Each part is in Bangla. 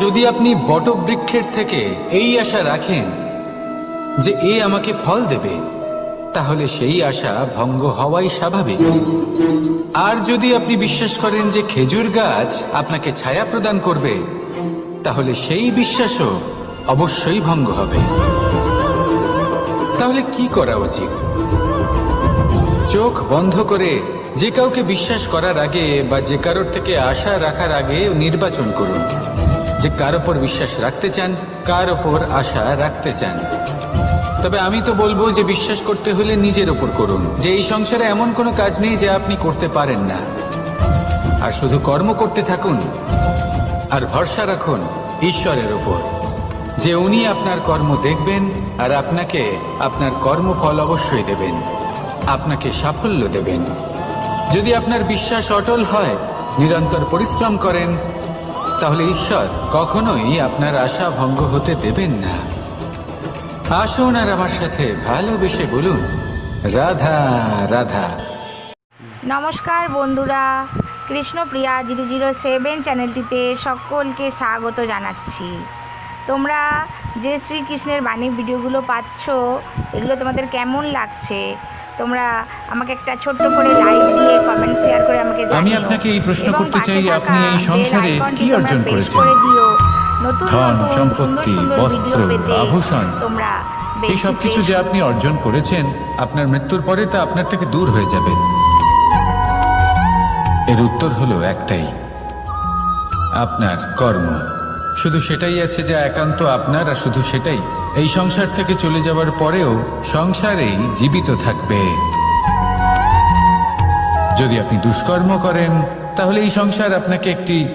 যদি আপনি বটবৃক্ষের থেকে এই আশা রাখেন যে এ আমাকে ফল দেবে, তাহলে সেই আশা ভঙ্গ হওয়াই স্বাভাবিক। আর যদি আপনি বিশ্বাস করেন যে খেজুর গাছ আপনাকে ছায়া প্রদান করবে, তাহলে সেই বিশ্বাসও অবশ্যই ভঙ্গ হবে। তাহলে কি করা উচিত? চোখ বন্ধ করে যে কাউকে বিশ্বাস করার আগে বা যে কারোর থেকে আশা রাখার আগে নির্বাচন করুন। যে কার ওপর বিশ্বাস রাখতে চান, কার ওপর আশা রাখতে চান। তবে আমি তো বলব যে বিশ্বাস করতে হলে নিজের ওপর করুন। যে এই সংসারে এমন কোনো কাজ নেই যে আপনি করতে পারেন না। আর শুধু কর্ম করতে থাকুন, আর ভরসা রাখুন ঈশ্বরের ওপর যে উনি আপনার কর্ম দেখবেন, আর আপনাকে আপনার কর্মফল অবশ্যই দেবেন। আপনাকে সাফল্য দেবেন। যদি আপনার বিশ্বাস অটল হয়, নিরন্তর পরিশ্রম করেন তাহলে ঈশ্বর, কখনোই আপনার আশা ভঙ্গ হতে দেবেন না। আসুন আর আমার সাথে ভালোবেসে বলুন, রাধা রাধা। নমস্কার বন্ধুরা, কৃষ্ণপ্রিয়া জিরো জিরো সেভেন চ্যানেলটিতে সকলকে স্বাগত জানাচ্ছি। তোমরা যে শ্রীকৃষ্ণের বাণী ভিডিওগুলো পাচ্ছ, এগুলো তোমাদের কেমন লাগছে? তোমরা আমাকে একটা ছোট্ট করে লাইক দিয়ে কমেন্ট শেয়ার করে আমাকে জানিও। আমি আপনাকে এই প্রশ্ন করতে চাই, আপনি এই সংসারে কি অর্জন করেছেন? ধন, সম্পত্তি, বস্ত্র, আভূষণ, তোমরা এই সব কিছু যে আপনি অর্জন করেছেন আপনার মৃত্যুর পরে তা আপনার থেকে দূর হয়ে যাবে। এর উত্তর হলো একটাই আপনার কর্ম। শুধু সেটাই আছে যা একান্ত আপনার আর শুধু সেটাই। এই সংসার থেকে চলে যাওয়ার পরেও সংসারেই জীবিত থাকবে। যদি আপনি দুষ্কর্ম করেন, তাহলে এই সংসার আপনাকে একটি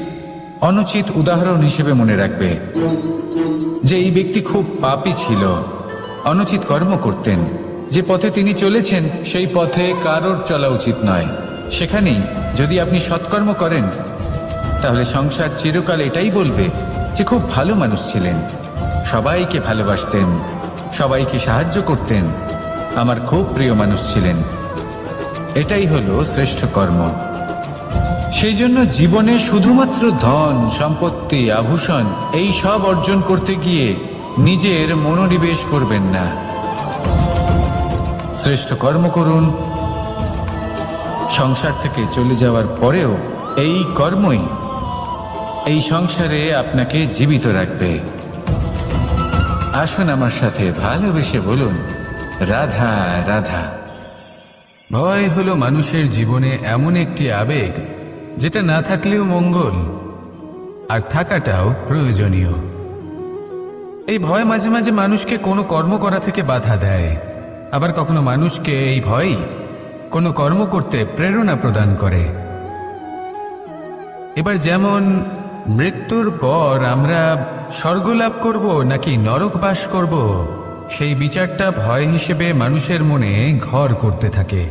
অনুচিত উদাহরণ হিসেবে মনে রাখবে, যে এই ব্যক্তি খুব পাপী ছিল, অনুচিত কর্ম করতেন। যে পথে তিনি চলেছেন, সেই পথে কারোর চলা উচিত নয়। সেখানেই যদি আপনি সৎকর্ম করেন, তাহলে সংসার চিরকাল এটাই বলবে যে খুব ভালো মানুষ ছিলেন। সবাইকে ভালোবাসতেন, সবাইকে সাহায্য করতেন, আমার খুব প্রিয় মানুষ ছিলেন। এটাই হলো শ্রেষ্ঠ কর্ম। সেই জন্য জীবনে শুধুমাত্র ধন, সম্পত্তি, আভূষণ, এই সব অর্জন করতে গিয়ে নিজের মনোনিবেশ করবেন না। শ্রেষ্ঠ কর্ম করুন। সংসার থেকে চলে যাওয়ার পরেও এই কর্মই এই সংসারে আপনাকে জীবিত রাখবে। আসুন আমার সাথে ভালোবেসে বলুন, রাধা রাধা। ভয় হলো মানুষের জীবনে এমন একটি আবেগ, যেটা না থাকলেও মঙ্গল, আর থাকাটাও প্রয়োজনীয়। এই ভয় মাঝে মাঝে মানুষকে কোনো কর্ম করা থেকে বাধা দেয়, আবার কখনো মানুষকে এই ভয়ই কোনো কর্ম করতে প্রেরণা প্রদান করে। এবার যেমন মৃত্যুর পর আমরা স্বর্গলাভ করব নাকি নরক বাস করব? সেই বিচারটা ভয় হিসেবে মানুষের মনে ঘর করতে থাকে।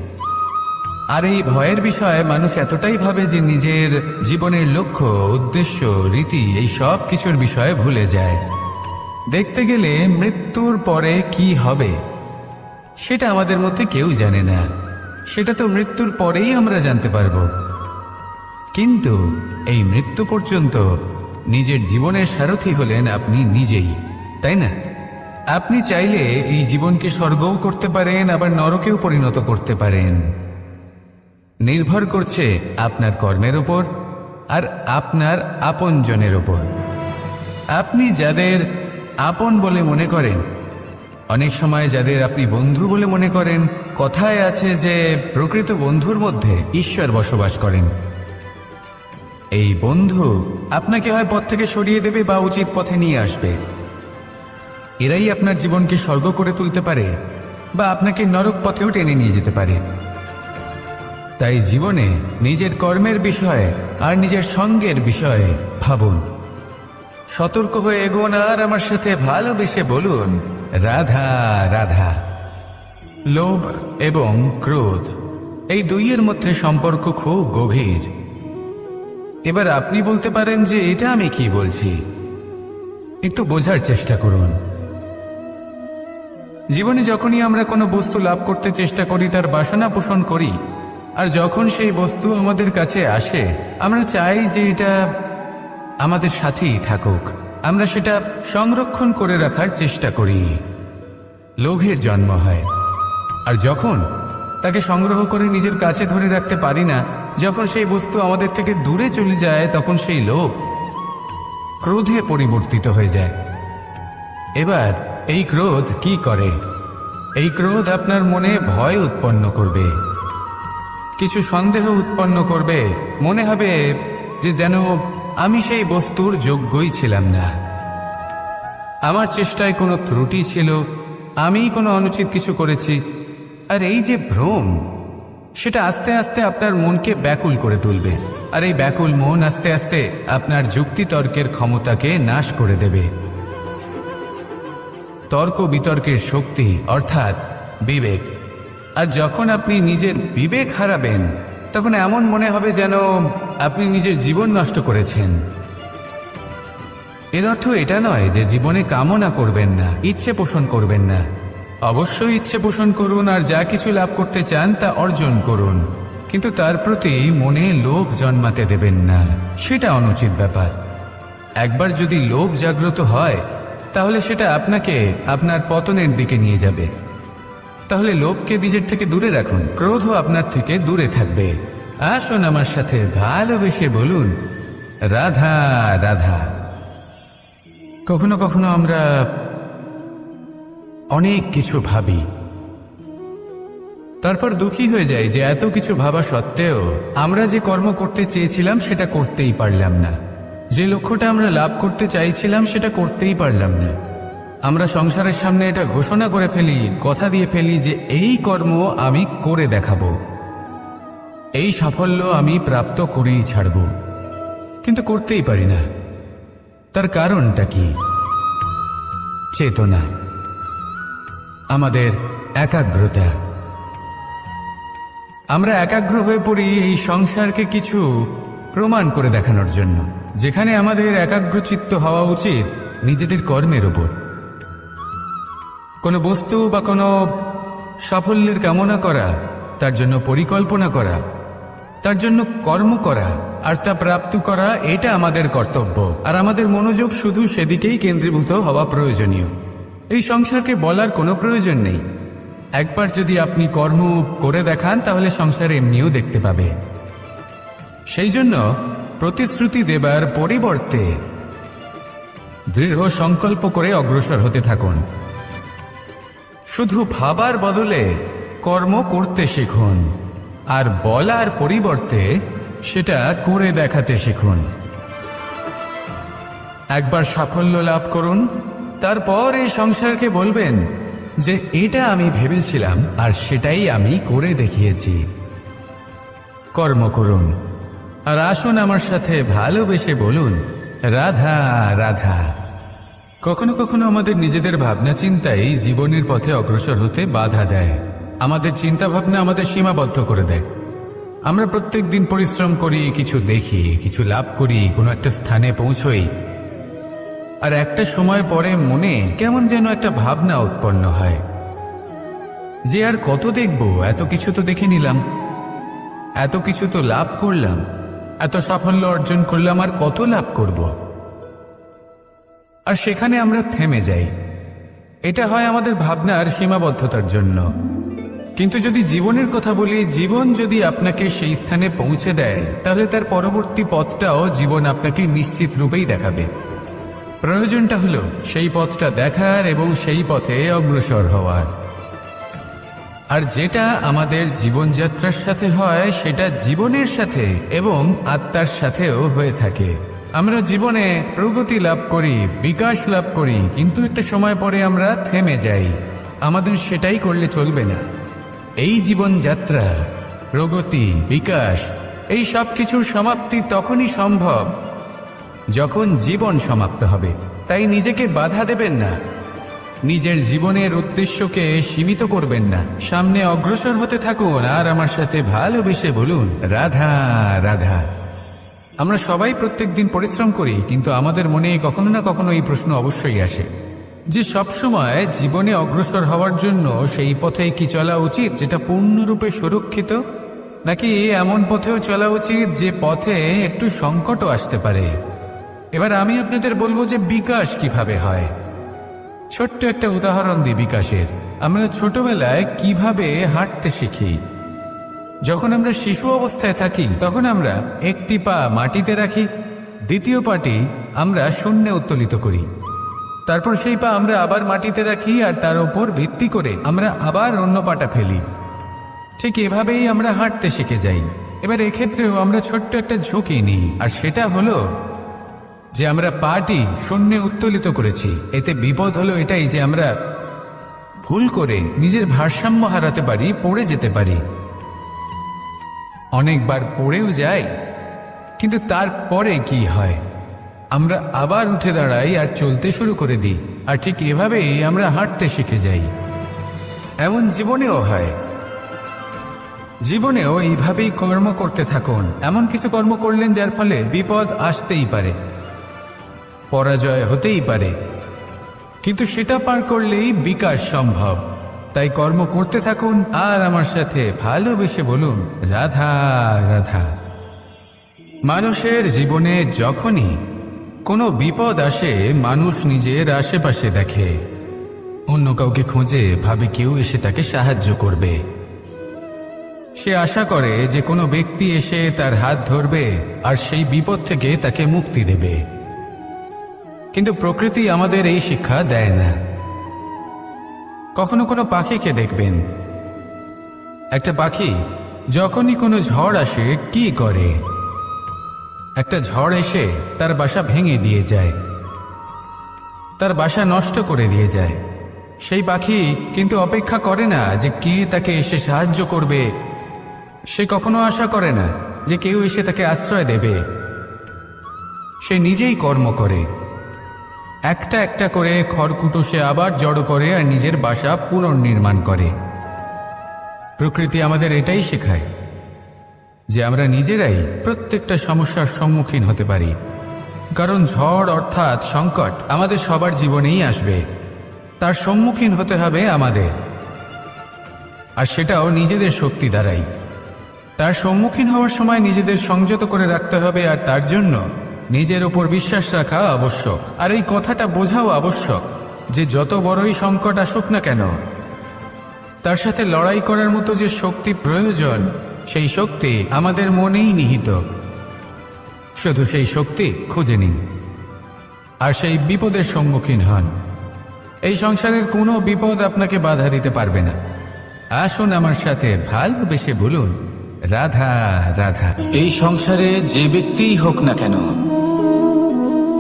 আর এই ভয়ের বিষয়ে মানুষ এতটাই ভাবে যে নিজের জীবনের লক্ষ্য, উদ্দেশ্য, রীতি, এই সব কিছুর বিষয়ে ভুলে যায়। দেখতে গেলে মৃত্যুর পরে কি হবে? সেটা আমাদের মধ্যে কেউ জানে না। সেটা তো মৃত্যুর পরেই আমরা জানতে পারব। কিন্তু এই মৃত্যু পর্যন্ত নিজের জীবনের সারথি হলেন আপনি নিজেই, তাই না? আপনি চাইলে এই জীবনকে স্বর্গও করতে পারেন, আবার নরকেও পরিণত করতে পারেন। নির্ভর করছে আপনার কর্মের ওপর আর আপনার আপনজনের ওপর আপনি যাদের আপন বলে মনে করেন, অনেক সময় যাদের আপনি বন্ধু বলে মনে করেন, কথায় আছে যে প্রকৃত বন্ধুর মধ্যে ঈশ্বর বসবাস করেন। এই বন্ধু আপনাকে হয় পথ থেকে সরিয়ে দেবে বা উচিত পথে নিয়ে আসবে। এরাই আপনার জীবনকে স্বর্গ করে তুলতে পারে বা আপনাকে নরক পথেও টেনে নিয়ে যেতে পারে। তাই জীবনে নিজের কর্মের বিষয়ে আর নিজের সঙ্গের বিষয়ে ভাবুন। সতর্ক হয়ে এগোন আর আমার সাথে ভালোবেসে বলুন, রাধা রাধা। লোভ এবং ক্রোধ, এই দুইয়ের মধ্যে সম্পর্ক খুব গভীর। এবার আপনি বলতে পারেন যে এটা আমি কি বলছি। একটু বোঝার চেষ্টা করুন। জীবনে যখনই আমরা কোনো বস্তু লাভ করতে চেষ্টা করি, তার বাসনা পোষণ করি, আর যখন সেই বস্তু আমাদের কাছে আসে, আমরা চাই যে এটা আমাদের সাথেই থাকুক। আমরা সেটা সংরক্ষণ করে রাখার চেষ্টা করি। লোভের জন্ম হয়। আর যখন তাকে সংগ্রহ করে নিজের কাছে ধরে রাখতে পারি না যখন সেই বস্তু আমাদের থেকে দূরে চলে যায়, তখন সেই লোভ ক্রোধে পরিবর্তিত হয়ে যায়। এবার এই ক্রোধ কি করে? এই ক্রোধ আপনার মনে ভয় উৎপন্ন করবে। কিছু সন্দেহ উৎপন্ন করবে। মনে হবে যে যেন আমি সেই বস্তুর যোগ্যই ছিলাম না। আমার চেষ্টায় কোনো ত্রুটি ছিল। আমি কোনো অনুচিত কিছু করেছি। আর এই যে ভ্রম সেটা আস্তে আস্তে আপনার মনকে ব্যাকুল করে তুলবে। আর এই ব্যাকুল মন আস্তে আস্তে আপনার যুক্তিতর্কের ক্ষমতাকে নাশ করে দেবে। তর্ক বিতর্কের শক্তি অর্থাৎ বিবেক। আর যখন আপনি নিজের বিবেক হারাবেন, তখন এমন মনে হবে যেন আপনি নিজের জীবন নষ্ট করেছেন। এর অর্থ এটা নয় যে জীবনে কামনা করবেন না, ইচ্ছে পোষণ করবেন না। অবশ্যই ইচ্ছে পোষণ করুন আর যা কিছু লাভ করতে চান তা অর্জন করুন। কিন্তু তার প্রতি মনে লোভ জন্মাতে দেবেন না। সেটা অনুচিত ব্যাপার। একবার যদি লোভ জাগ্রত হয়, তাহলে সেটা আপনাকে আপনার পতনের দিকে নিয়ে যাবে। তাহলে লোভকে নিজের থেকে দূরে রাখুন। ক্রোধও আপনার থেকে দূরে থাকবে। আসুন আমার সাথে ভালোবেসে বলুন, রাধা রাধা। কখনো কখনো আমরা অনেক কিছু ভাবি। তারপর দুঃখী হয়ে যাই যে এত কিছু ভাবা সত্ত্বেও আমরা যে কর্ম করতে চেয়েছিলাম সেটা করতেই পারলাম না। যে লক্ষ্যটা আমরা লাভ করতে চাইছিলাম সেটা করতেই পারলাম না। আমরা সংসারের সামনে এটা ঘোষণা করে ফেলি, কথা দিয়ে ফেলি যে এই কর্ম আমি করে দেখাবো। এই সাফল্য আমি প্রাপ্ত করেই ছাড়ব। কিন্তু করতেই পারি না। তার কারণটা কি? চেতনা। আমাদের একাগ্রতা। আমরা একাগ্র হয়ে পড়ি এই সংসারকে কিছু প্রমাণ করে দেখানোর জন্য। যেখানে আমাদের একাগ্রচিত্ত হওয়া উচিত নিজেদের কর্মের ওপর। কোনো বস্তু বা কোনো সাফল্যের কামনা করা, তার জন্য পরিকল্পনা করা, তার জন্য কর্ম করা, আর তা প্রাপ্ত করা, এটা আমাদের কর্তব্য। আর আমাদের মনোযোগ শুধু সেদিকেই কেন্দ্রীভূত হওয়া প্রয়োজনীয়। এই সংসারকে বলার কোনো প্রয়োজন নেই। একবার যদি আপনি কর্ম করে দেখান, তাহলে সংসার এমনিও দেখতে পাবে। সেই জন্য প্রতিশ্রুতি দেবার পরিবর্তে দৃঢ় সংকল্প করে অগ্রসর হতে থাকুন। শুধু ভাবার বদলে কর্ম করতে শিখুন, আর বলার পরিবর্তে সেটা করে দেখাতে শিখুন। একবার সাফল্য লাভ করুন তারপর এই সংসারকে বলবেন যে, এটা আমি ভেবেছিলাম আর সেটাই আমি করে দেখিয়েছি। কর্ম করুন। আর আসুন আমার সাথে ভালোবেসে বলুন, রাধা রাধা। কখনো কখনো আমাদের নিজেদের ভাবনা চিন্তাই জীবনের পথে অগ্রসর হতে বাধা দেয়। আমাদের চিন্তা ভাবনা আমাদের সীমাবদ্ধ করে দেয়। আমরা প্রত্যেক দিন পরিশ্রম করি, কিছু দেখি, কিছু লাভ করি, কোনো একটা স্থানে পৌঁছই। আর একটা সময় পরে মনে কেমন যেন একটা ভাবনা উৎপন্ন হয়। যে আর কত দেখব, এত কিছু তো দেখে নিলাম। এত কিছু তো লাভ করলাম। এত সাফল্য অর্জন করলাম, আর কত লাভ করব? আর সেখানে আমরা থেমে যাই। এটা হয় আমাদের ভাবনার সীমাবদ্ধতার জন্য। কিন্তু যদি জীবনের কথা বলি, জীবন যদি আপনাকে সেই স্থানে পৌঁছে দেয়, তাহলে তার পরবর্তী পথটাও জীবন আপনাকে নিশ্চিত রূপেই দেখাবে। প্রয়োজনটা হলো সেই পথটা দেখার এবং সেই পথে অগ্রসর হওয়ার। আর যেটা আমাদের জীবনযাত্রার সাথে হয়, সেটা জীবনের সাথে এবং আত্মার সাথেও হয়ে থাকে। আমরা জীবনে প্রগতি লাভ করি, বিকাশ লাভ করি, কিন্তু একটা সময় পরে আমরা থেমে যাই। আমাদের সেটাই করলে চলবে না। এই জীবনযাত্রা, প্রগতি, বিকাশ, এই সব কিছুর সমাপ্তি তখনই সম্ভব যখন জীবন সমাপ্ত হবে, তাই নিজেকে বাধা দেবেন না। নিজের জীবনের উদ্দেশ্যকে সীমিত করবেন না। সামনে অগ্রসর হতে থাকুন আর আমার সাথে ভালোবেসে বলুন, রাধা রাধা। আমরা সবাই প্রত্যেক দিন পরিশ্রম করি, কিন্তু আমাদের মনে কখনো না কখনো এই প্রশ্ন অবশ্যই আসে, যে সবসময় জীবনে অগ্রসর হওয়ার জন্য সেই পথে কি চলা উচিত, যেটা পূর্ণরূপে সুরক্ষিত? নাকি এমন পথেও চলা উচিত যে পথে একটু সংকটও আসতে পারে? এবার আমি আপনাদের বলব যে বিকাশ কীভাবে হয়। ছোট্ট একটা উদাহরণ দিই বিকাশের। আমরা ছোটবেলায় কীভাবে হাঁটতে শিখি। যখন আমরা শিশু অবস্থায় থাকি, তখন আমরা একটি পা মাটিতে রাখি, দ্বিতীয় পাটি আমরা শূন্যে উত্তোলিত করি। তারপর সেই পা আমরা আবার মাটিতে রাখি আর তার উপর ভিত্তি করে আমরা আবার অন্য পাটা ফেলি। ঠিক এভাবেই আমরা হাঁটতে শিখে যাই। এবার এক্ষেত্রেও আমরা ছোট্ট একটা ঝুঁকি নিই, আর সেটা হলো যে আমরা পাটি শূন্যে উত্তোলিত করেছি। এতে বিপদ হলো এটাই যে আমরা ভুল করে নিজের ভারসাম্য হারাতে পারি, পড়ে যেতে পারি। অনেকবার পড়েও যাই, কিন্তু তারপরে কি হয়? আমরা আবার উঠে দাঁড়াই আর চলতে শুরু করে দিই, আর ঠিক এভাবেই আমরা হাঁটতে শিখে যাই। এমন জীবনেও হয়। জীবনেও এইভাবেই কর্ম করতে থাকুন। এমন কিছু কর্ম করলেন যার ফলে বিপদ আসতেই পারে। পরাজয় হতেই পারে। কিন্তু সেটা পার করলেই বিকাশ সম্ভব। তাই কর্ম করতে থাকুন আর আমার সাথে ভালোবেসে বলুন, রাধা রাধা। মানুষের জীবনে যখনই কোনো বিপদ আসে, মানুষ নিজের আশেপাশে দেখে। অন্য কাউকে খোঁজে ভাবে কেউ এসে তাকে সাহায্য করবে। সে আশা করে যে কোনো ব্যক্তি এসে তার হাত ধরবে আর সেই বিপদ থেকে তাকে মুক্তি দেবে। কিন্তু প্রকৃতি আমাদের এই শিক্ষা দেয় না। কখনো কোনো পাখিকে দেখবেন। একটা পাখি যখনই কোনো ঝড় আসে, কি করে? একটা ঝড় এসে তার বাসা ভেঙে দিয়ে যায়। তার বাসা নষ্ট করে দিয়ে যায়। সেই পাখি কিন্তু অপেক্ষা করে না যে কে তাকে এসে সাহায্য করবে। সে কখনো আশা করে না যে কেউ এসে তাকে আশ্রয় দেবে। সে নিজেই কর্ম করে। একটা একটা করে খড়কুটো সে আবার জড়ো করে আর নিজের বাসা পুনর্নির্মাণ করে। প্রকৃতি আমাদের এটাই শেখায় যে আমরা নিজেরাই প্রত্যেকটা সমস্যার সম্মুখীন হতে পারি। কারণ ঝড় অর্থাৎ সংকট আমাদের সবার জীবনেই আসবে। তার সম্মুখীন হতে হবে আমাদের। আর সেটাও নিজেদের শক্তি দ্বারাই। তার সম্মুখীন হওয়ার সময় নিজেদের সংযত করে রাখতে হবে আর তার জন্য নিজের ওপর বিশ্বাস রাখা আবশ্যক। আর এই কথাটা বোঝাও আবশ্যক যে যত বড়ই সংকট আসুক না কেন, তার সাথে লড়াই করার মতো যে শক্তি প্রয়োজন, সেই শক্তি আমাদের মনেই নিহিত। শুধু সেই শক্তি খুঁজে নিন, আর সেই বিপদের সম্মুখীন হন। এই সংসারের কোনো বিপদ আপনাকে বাধা দিতে পারবে না। আসুন আমার সাথে ভালোবেসে বলুন, রাধা রাধা। এই সংসারে যে ব্যক্তিই হোক না কেন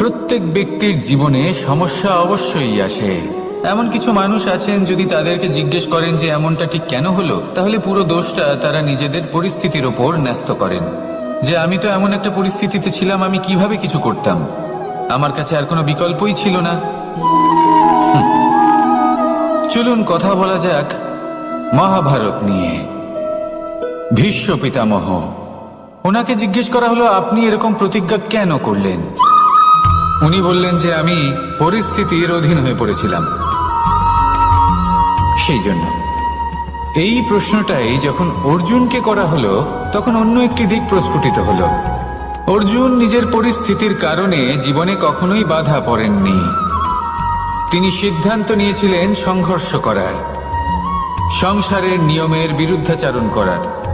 প্রত্যেক ব্যক্তির জীবনে সমস্যা অবশ্যই আসে। এমন কিছু মানুষ আছেন যদি তাদেরকে জিজ্ঞেস করেন যে এমনটা ঠিক কেন হলো, তাহলে পুরো দোষটা তারা নিজেদের পরিস্থিতির ওপর ন্যস্ত করেন। যে আমি তো এমন একটা পরিস্থিতিতে ছিলাম, আমি কীভাবে কিছু করতাম? আমার কাছে আর কোনো বিকল্পই ছিল না। চলুন কথা বলা যাক মহাভারত নিয়ে। ভীষ্ম পিতামহ, ওনাকে জিজ্ঞেস করা হলো, আপনি এরকম প্রতিজ্ঞা কেন করলেন? উনি বললেন যে আমি পরিস্থিতির অধীন হয়ে পড়েছিলাম। সেই জন্য। এই প্রশ্নটাই যখন অর্জুনকে করা হলো, তখন অন্য একটি দিক প্রস্ফুটিত হলো। অর্জুন নিজের পরিস্থিতির কারণে জীবনে কখনোই বাধা পড়েননি। তিনি সিদ্ধান্ত নিয়েছিলেন সংঘর্ষ করার, সংসারের নিয়মের বিরুদ্ধাচারণ করার।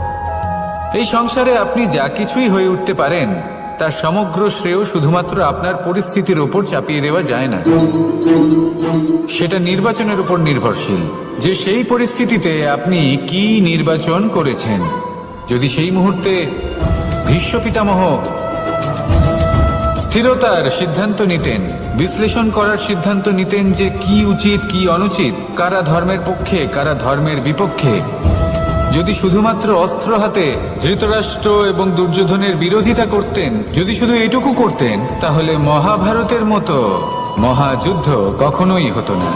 এই সংসারে আপনি যা কিছুই হয়ে উঠতে পারেন তার সমগ্র শ্রেয় শুধুমাত্র আপনার পরিস্থিতির ওপর চাপিয়ে দেওয়া যায় না। সেটা নির্বাচনের উপর নির্ভরশীল। যে সেই পরিস্থিতিতে আপনি কি নির্বাচন করেছেন, যদি সেই মুহূর্তে ভীষ্ম পিতামহ স্থিরতার সিদ্ধান্ত নিতেন, বিশ্লেষণ করার সিদ্ধান্ত নিতেন যে কি উচিত, কি অনুচিত, কারা ধর্মের পক্ষে, কারা ধর্মের বিপক্ষে যদি শুধুমাত্র অস্ত্র হাতে ধৃতরাষ্ট্র এবং দুর্যোধনের বিরোধিতা করতেন, যদি শুধু এটুকু করতেন, তাহলে মহাভারতের মতো মহাযুদ্ধ কখনোই হতো না।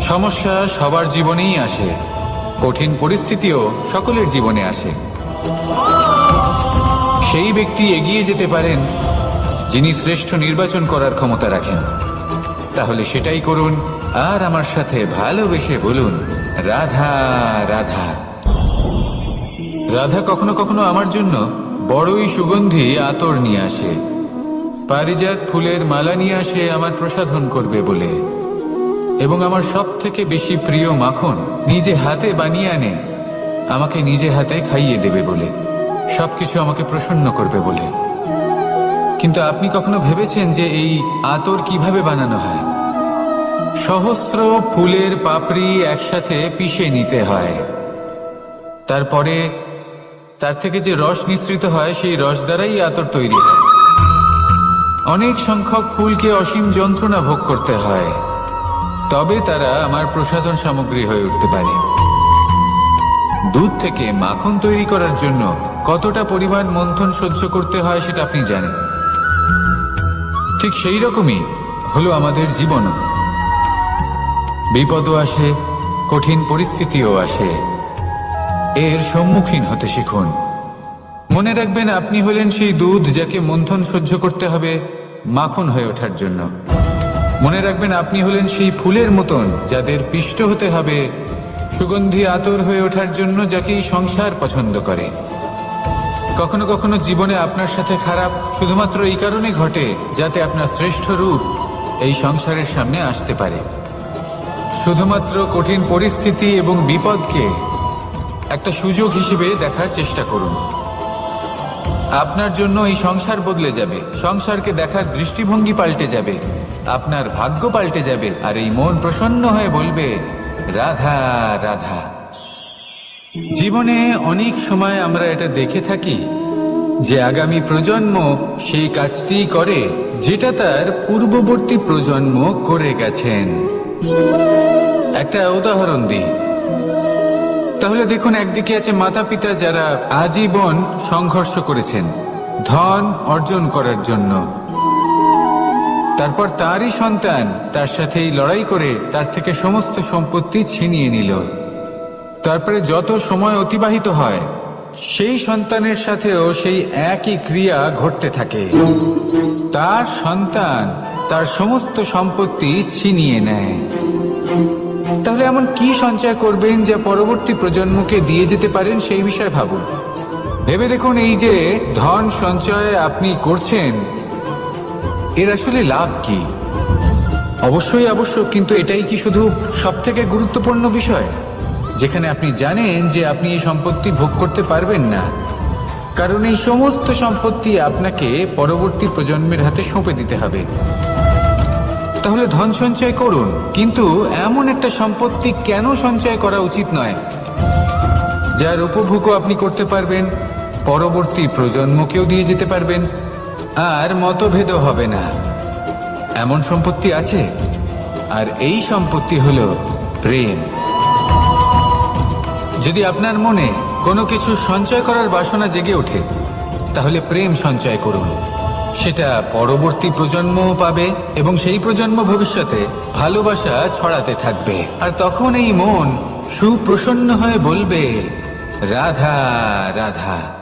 সমস্যা সবার জীবনেই আসে, কঠিন পরিস্থিতিও সকলের জীবনে আসে। সেই ব্যক্তি এগিয়ে যেতে পারেন, যিনি শ্রেষ্ঠ নির্বাচন করার ক্ষমতা রাখেন। তাহলে সেটাই করুন, আর আমার সাথে ভালোবেসে বলুন। রাধা রাধা। রাধা কখনো কখনো আমার জন্য বড়ই সুগন্ধি আতর নিয়ে আসে। পারিজাত ফুলের মালা নিয়ে আসে, আমার প্রসাধন করবে বলে। এবং আমার সব থেকে বেশি প্রিয় মাখন নিজে হাতে বানিয়ে আনে, আমাকে নিজে হাতে খাইয়ে দেবে বলে। সবকিছু আমাকে প্রসন্ন করবে বলে। কিন্তু আপনি কখনো ভেবেছেন যে এই আতর কীভাবে বানানো হয়? সহস্র ফুলের পাপড়ি একসাথে পিষে নিতে হয়। তারপরে তার থেকে যে রস নিঃসৃত হয়, সেই রস দ্বারাই আতর তৈরি হয়। অনেক সংখ্যক ফুলকে অসীম যন্ত্রণা ভোগ করতে হয়। তবে তারা আমার প্রসাধন সামগ্রী হয়ে উঠতে পারে। দুধ থেকে মাখন তৈরি করার জন্য কতটা পরিমাণ মন্থন সহ্য করতে হয়, সেটা আপনি জানেন। ঠিক সেই রকমই হলো আমাদের জীবনও। বিপদও আসে, কঠিন পরিস্থিতিও আসে। এর সম্মুখীন হতে শিখুন। মনে রাখবেন, আপনি হলেন সেই দুধ যাকে মন্থন সহ্য করতে হবে মাখন হয়ে ওঠার জন্য। মনে রাখবেন, আপনি হলেন সেই ফুলের মতন যাদের পিষ্ট হতে হবে, সুগন্ধি আতর হয়ে ওঠার জন্য যাকে সংসার পছন্দ করে। কখনো কখনো জীবনে আপনার সাথে খারাপ শুধুমাত্র এই কারণে ঘটে যাতে আপনার শ্রেষ্ঠ রূপ এই সংসারের সামনে আসতে পারে। শুধুমাত্র কঠিন পরিস্থিতি এবং বিপদকে একটা সুযোগ হিসেবে দেখার চেষ্টা করুন। আপনার জন্য এই সংসার বদলে যাবে। সংসারকে দেখার দৃষ্টিভঙ্গি পাল্টে যাবে। আপনার ভাগ্য পাল্টে যাবে। আর এই মন প্রসন্ন হয়ে বলবে, রাধা রাধা। জীবনে অনেক সময় আমরা এটা দেখে থাকি যে আগামী প্রজন্ম সেই কাজটি করে যেটা তার পূর্ববর্তী প্রজন্ম করে গেছেন। একটা উদাহরণ দিই। তাহলে দেখুন, একদিকে আছে মাতা পিতা যারা আজীবন সংঘর্ষ করেছেন, ধন অর্জন করার জন্য। তারপর তারই সন্তান তার সাথেই লড়াই করে তার থেকে সমস্ত সম্পত্তি ছিনিয়ে নিল। তারপরে যত সময় অতিবাহিত হয়, সেই সন্তানের সাথেও সেই একই ক্রিয়া ঘটতে থাকে। তার সন্তান তার সমস্ত সম্পত্তি ছিনিয়ে নেয়। তাহলে এমন কি সঞ্চয় করবেন যা পরবর্তী প্রজন্মকে দিয়ে যেতে পারেন সেই বিষয়ে ভাবুন। ভেবে দেখুন এই যে ধন সঞ্চয় আপনি করছেন, এর আসলে লাভ কি? অবশ্যই আবশ্যক কিন্তু এটাই কি শুধু সব থেকে গুরুত্বপূর্ণ বিষয়? যেখানে আপনি জানেন যে আপনি এই সম্পত্তি ভোগ করতে পারবেন না। কারণ এই সমস্ত সম্পত্তি আপনাকে পরবর্তী প্রজন্মের হাতে সঁপে দিতে হবে। তাহলে ধন সঞ্চয় করুন। কিন্তু এমন একটা সম্পত্তি কেন সঞ্চয় করা উচিত নয়? যার উপভোগও আপনি করতে পারবেন, পরবর্তী প্রজন্মকেও দিয়ে যেতে পারবেন, আর মতভেদও হবে না। এমন সম্পত্তি আছে? আর এই সম্পত্তি হল প্রেম। যদি আপনার মনে কোনো কিছু সঞ্চয় করার বাসনা জেগে ওঠে, তাহলে প্রেম সঞ্চয় করুন। সেটা পরবর্তী প্রজন্মও পাবে এবং সেই প্রজন্ম ভবিষ্যতে ভালোবাসা ছড়াতে থাকবে। আর তখন এই মন সুপ্রসন্ন হয়ে বলবে, রাধা রাধা।